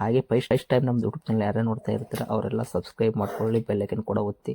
ಹಾಗೆ first time ನಮ್ಮ YouTube channel ಯಾರೇ ನೋಡ್ತಾ ಇರ್ತಾರೆ, ಅವರೆಲ್ಲ ಸಬ್ಸ್ಕ್ರೈಬ್ ಮಾಡ್ಕೊಳ್ಳಿ ಬೆಲ್ಲೈಕನ್ ಕೂಡ ಒತ್ತಿ.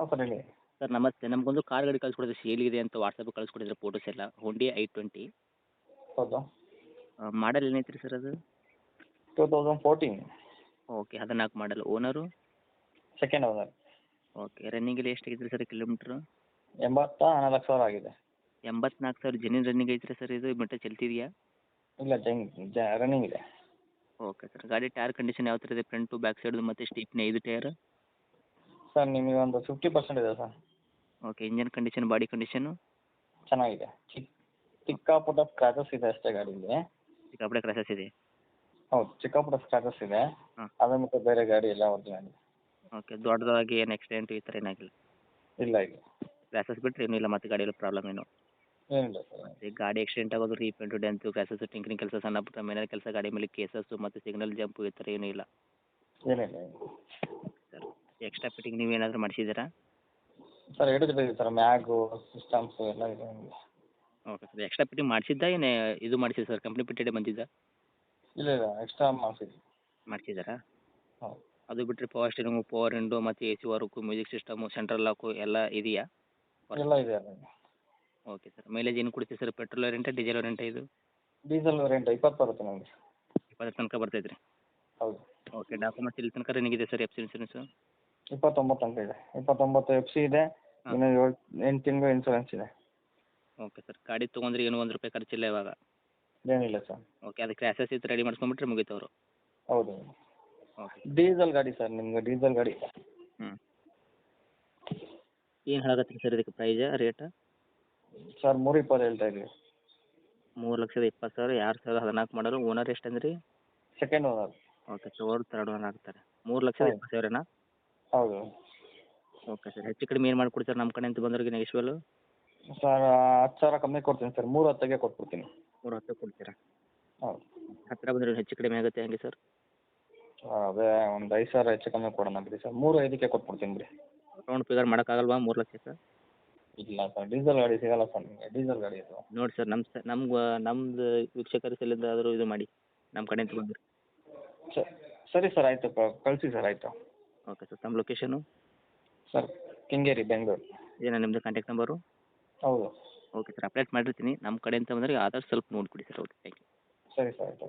ಹಾಂ ಸರ್ ಹೇಳಿ. ಸರ್ ನಮಸ್ತೆ. ನಮಗೊಂದು ಕಾರ್ ಗಾಡಿ ಕಳಿಸ್ಕೊಡಿದ್ರೆ ಸೇಲಿದೆ ಅಂತ ವಾಟ್ಸಪ್ ಕಳಿಸ್ಕೊಡಿದ್ರೆ ಫೋಟೋಸ್ ಎಲ್ಲ. ಹೊಂಡಿ ಐ ಟ್ವೆಂಟಿ ಹೌದು? ಮಾಡಲ್ ಏನೈತ್ರಿ ಸರ್ ಅದು? Two thousand fourteen. ಓಕೆ ಹದಿನಾಲ್ಕು model owner second owner okay ರನ್ನಿಂಗಲ್ಲಿ ಎಷ್ಟು ಐತ್ರಿ ಸರ್ ಕಿಲೋಮೀಟ್ರ್ ಎಂಬತ್ತ ನಾಲ್ಕು ಸಾವಿರ ಆಗಿದೆ. ಎಂಬತ್ನಾಲ್ಕು ಸಾವಿರ ಜೆನ್ಯೂನ್ ರನ್ನಿಂಗ್ ಐತ್ರಿ ಸರ್ ಇದು? ಮಟ್ಟ ಚಲ್ತಿದೆಯಾ? ಇಲ್ಲ ಜಂಗ್ ಜ ರನ್ನಿಂಗ್ ಇದೆ. ಓಕೆ ಸರ್ ಗಾಡಿ ಟೈರ್ ಕಂಡೀಷನ್ ಯಾವ ಥರ ಇದೆ? ಫ್ರಂಟು ಬ್ಯಾಕ್ ಸೈಡು ಮತ್ತು ಸ್ಟೀಪ್ನೇ ಐದು ಟೈರ್ ಸರ್ ನಿಮಗೆ ಒಂದು ಫಿಫ್ಟಿ ಪರ್ಸೆಂಟ್ ಇದೆ sir. Okay engine condition body condition ಚೆನ್ನಾಗಿದೆ. ಚಿಕ್ಕ ಚಿಕ್ಕ ಪುಟ್ಟ ಸ್ಕ್ರಾಚಸ್ ಇದೆ ಅಷ್ಟೇ ಗಾಡೀಲಿ. ಸಿಕ್ಕಾಪಟ್ಟೆ ಕ್ರಾಸಸ್ ಇದೆ? ಹೌದು ಚಿಕ್ಕ ಪುಟ್ಟ ಸ್ಕ್ರಾಚಸ್ ಇದೆ. ಹಾಂ. ಅದು ಮತ್ತೆ ಬೇರೆ ಗಾಡಿ ಎಲ್ಲ ಒರಿಜಿನಲ್ ಓಕೆ ದೊಡ್ಡದಾಗಿ ಏನು ಆಕ್ಸಿಡೆಂಟ್ ಈ ಥರ ಏನಾಗಿಲ್ಲ? ಇಲ್ಲ ಇಲ್ಲ. ಕ್ರಾಸಸ್ ಬಿಟ್ಟರೆ ಏನೂ ಇಲ್ಲ ಮತ್ತೆ ಗಾಡಿಯಲ್ಲಿ ಪ್ರಾಬ್ಲಮ್ ಏನು? ಏನಿಲ್ಲ ಸರ್ ಈ ಗಾಡಿ ಆಕ್ಸಿಡೆಂಟ್ ಆಗೋದು ರೀಪೇಂಟು ಡೆಂತು ಕ್ರಾಸಸ್ ಟಿಂಕರಿಂಗ್ ಕೆಲಸ ಸಣ್ಣ ಪುಟ್ಟ ಮೇನರ್ ಕೆಲಸ ಗಾಡಿ ಮೇಲೆ ಕೇಸಸ್ಸು ಮತ್ತು ಸಿಗ್ನಲ್ ಜಂಪು ಈ ಥರ ಏನೂ ಇಲ್ಲ. ಏನಿಲ್ಲ. ಎಕ್ಸ್ಟ್ರಾ ಫಿಟ್ಟಿಂಗ್ ನೀವು ಏನಾದರೂ ಮಾಡಿಸಿದ್ದೀರಾ? ಸರ್ ಹಿಡಿದು ಇದೆ ಸರ್ ಮ್ಯಾಗು ಸಿಸ್ಟಮ್ಸ್ ಎಲ್ಲ ಇದೆ ನಿಮಗೆ. ಓಕೆ ಸರ್ ಎಕ್ಸ್ಟ್ರಾ ಫಿಟ್ಟಿಂಗ್ ಮಾಡಿಸಿದ್ದ? ಏನೇ ಇದು ಮಾಡಿಸಿದ ಸರ್ ಕಂಪ್ನಿ ಫಿಟ್ಟೆಡೇ ಬಂದಿದ್ದ? ಇಲ್ಲ ಇಲ್ಲ ಎಕ್ಸ್ಟ್ರಾ ಮಾಡಿಸಿದ್ವಿ. ಮಾಡಿಸಿದ್ದಾರಾ? ಹೌದು. ಅದು ಬಿಟ್ಟರೆ ಪವರ್ ಸ್ಟೀರಿಂಗು ಪವರ್ ವಿಂಡೋ ಮತ್ತು A C work music system central lock ಎಲ್ಲ ಇದೆಯಾ? ಎಲ್ಲ ಇದೆ ಓಕೆ ಸರ್ ಮೈಲೇಜ್ ಏನು ಕೊಡ್ತೀವಿ sir petrol variant diesel variant ಇದು? ಡೀಸೆಲ್ ವೇರಿಯಂಟ್ ಇಪ್ಪತ್ತು ಬರುತ್ತೆ ನಮಗೆ. ಇಪ್ಪತ್ತರ ತನಕ ಬರ್ತೈತೆ ರೀ ಹೌದು. ಓಕೆ ಡಾಕ್ಯುಮೆಂಟ್ಸ್ ಇಲ್ಲಿ ತನಕ ರನ್ನಿಂಗ್ ಇದೆ ಸರ್ ಎಫ್ ಸಿ ಇನ್ಸೂರೆನ್ಸು ಇಪ್ಪತ್ತೊಂಬತ್ತು ಅಂತ ಇದೆ. ಇಪ್ಪತ್ತೊಂಬತ್ತು ಎಫ್ ಸಿ ಇದೆ ಹಾಂ. ಇನ್ನು ಏಳು ಎಂಟು ತಿಂಗಳು ಇನ್ಸೂರೆನ್ಸ್ ಇದೆ. ಓಕೆ ಸರ್ ಗಾಡಿ ತೊಗೊಂಡ್ರೆ ಏನು ಒಂದು ರೂಪಾಯಿ ಖರ್ಚಿಲ್ಲ ಇವಾಗ? ಏನಿಲ್ಲ ಸರ್ ಓಕೆ ಅದಕ್ಕೆ ಕ್ರ್ಯಾಸಸ್ ಇತ್ತು ರೆಡಿ ಮಾಡ್ಕೊಂಬಿಟ್ರೆ ಮುಗೀತು ಅವರು ಹೌದು. ಓಕೆ ಡೀಸೆಲ್ ಗಾಡಿ ಸರ್ ನಿಮ್ಗೆ ಡೀಸೆಲ್ ಗಾಡಿ. ಹ್ಞೂ ಏನು ಹೇಳಕತ್ತೀರಿ ಸರ್ ಇದಕ್ಕೆ ಪ್ರೈಜ ರೇಟ್ ಸರ್ ಮೂರು ಇಪ್ಪತ್ತು ಹೇಳ್ತಾ ಇದ್ದೀವಿ. ಮೂರು ಲಕ್ಷದ ಇಪ್ಪತ್ತು ಸಾವಿರ ಎರಡು ಸಾವಿರದ ಹದಿನಾಲ್ಕು ಮಾಡಲು ಓನರ್ ಎಷ್ಟು ಅಂದ್ರಿ ಸೆಕೆಂಡ್ ಓನರ್ ಓಕೆ ತೋರ್ ತರ್ಡ್ ಓನರ್ ಆಗ್ತಾರೆ. ಮೂರು ಲಕ್ಷದ ಹೌದು. ಇಪ್ಪತ್ತು ಸಾವಿರನಾ? ಹೌದು. ಓಕೆ ಸರ್ ಹೆಚ್ಚು ಕಡಿಮೆ ಏನು ಮಾಡಿಕೊಡ್ತಾರೆ ನಮ್ಮ ಕಡೆಯಿಂದ ಬಂದವ್ರಿಗೆ ಯೂಶ್ವಲು ಸರ್ ಹತ್ತು ಸಾವಿರ ಕಮ್ಮಿ ಕೊಡ್ತೀನಿ ಸರ್ ಮೂರು ಹತ್ತಿಗೆ ಕೊಟ್ಬಿಡ್ತೀನಿ. ಮೂರು ಹತ್ತು ಕೊಡ್ತೀರಾ? ಹೌದು. ಹತ್ತಿರ ಬಂದರೆ ಹೆಚ್ಚು ಕಡಿಮೆ ಆಗುತ್ತೆ ಹೆಂಗೆ ಸರ್? ಅದೇ ಒಂದು ಐದು ಸಾವಿರ ಹೆಚ್ಚು ಕಮ್ಮಿ ಕೊಡೋಣ ಬಿಡಿ ಸರ್ ಮೂರು ಐದಕ್ಕೆ ಕೊಟ್ಬಿಡ್ತೀನಿ ಬಿಡಿ. ರೌಂಡ್ ಫಿಗರ್ ಮಾಡೋಕ್ಕಾಗಲ್ವಾ ಮೂರು ಸರ್? ಇಲ್ಲ ಸರ್ ಡೀಸೆಲ್ ಗಾಡಿ ಸಿಗಲ್ಲ ಸರ್ ನಿಮಗೆ ಡೀಸೆಲ್ ಗಾಡಿ ಇದು ನೋಡಿ ಸರ್ ನಮ್ಮ ಸ ನಮ್ಗೆ ನಮ್ದು ವೀಕ್ಷಕರ ಸಲಿಂದ ಆದರೂ ಇದು ಮಾಡಿ ನಮ್ಮ ಕಡೆಯಿಂದ ಬಂದರು. ಸರಿ ಸರ್ ಆಯಿತು ಕಳಿಸಿ ಸರ್ ಆಯಿತು. ಓಕೆ ಸರ್ ತಮ್ಮ ಲೊಕೇಶನು ಸರ್ ಕೆಂಗೇರಿ ಬೆಂಗಳೂರು ಏನ ನಿಮ್ಮದು ಕಾಂಟ್ಯಾಕ್ಟ್ ನಂಬರು ಹೌದು. ಓಕೆ ಸರ್ ಅಪ್ಡೇಟ್ ಮಾಡಿರ್ತೀನಿ. ನಮ್ಮ ಕಡೆಯಿಂದ ಬಂದರೆ ಆದಷ್ಟು ಸ್ವಲ್ಪ ನೋಡಿಕೊಡಿ ಸರ್ ಓಕೆ ತ್ಯಾಂಕ್ ಯು ಸರಿ ಸರ್ ಆಯಿತು.